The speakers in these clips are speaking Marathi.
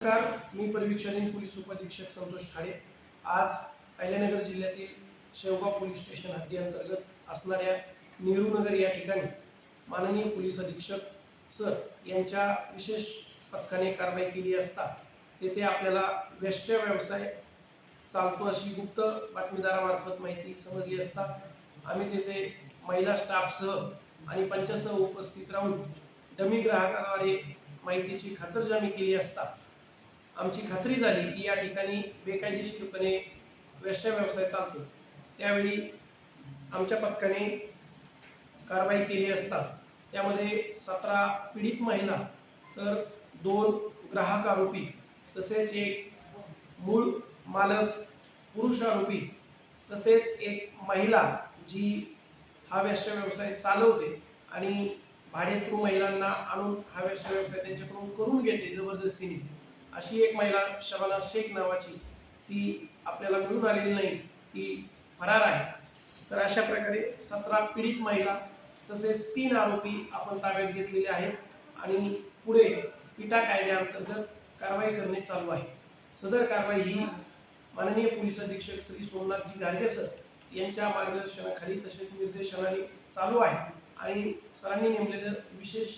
नमस्कार मी परिवीक्षण पोलीस उपधीक्षक संतोष खाडे आज अहिल्यानगर जिल्ह्यातील शेवगाव पोलीस स्टेशन हद्दीअंतर्गत असणाऱ्या नेहरूनगर या ठिकाणी माननीय पोलीस अधीक्षक सर यांच्या विशेष पथकाने कारवाई केली असता तेथे आपल्याला वेश्या व्यवसाय चालतो अशी गुप्त बातमीदारामार्फत माहिती समजली असता आम्ही तेथे महिला स्टाफसह आणि पंचासह उपस्थित राहून डमी ग्राहकाद्वारे माहितीची खातरजमी केली असता आमची खात्री झाली की या ठिकाणी बेकायदेशीरपणे वेश्या व्यवसाय चालतो. त्यावेळी आमच्या पथकाने कारवाई केली असता त्यामध्ये सतरा पीडित महिला तर दोन ग्राहक आरोपी तसेच एक मूळ मालक पुरुष आरोपी तसेच एक महिला जी हा वेश्या व्यवसाय चालवते आणि भाडेकरू महिलांना आणून हा वेश्या व्यवसाय त्यांच्याकडून करून घेते जबरदस्तीने. अशी एक महिला शबाना शेख नावाची ती आपल्याला मिळून आलेली नाही ती फरार आहे. तर अशा प्रकारे सतरा पीडित महिला तसेच तीन आरोपी आपण ताब्यात घेतलेले आहेत आणि पुढे पिटा कायद्याअंतर्गत कारवाई करणे चालू आहे. सदर कारवाई ही माननीय पोलीस अधीक्षक श्री सोमनाथजी गाडगे सर यांच्या मार्गदर्शनाखाली तसेच निर्देशनाने चालू आहे आणि सरांनी नेमलेलं विशेष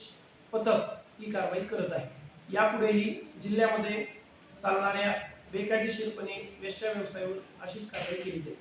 पथक ही कारवाई करत आहे. यापुढेही जिल्ह्यामध्ये चालणाऱ्या बेकायदेशीरपणे वेश्या व्यवसायावर अशीच कारवाई केली जाईल.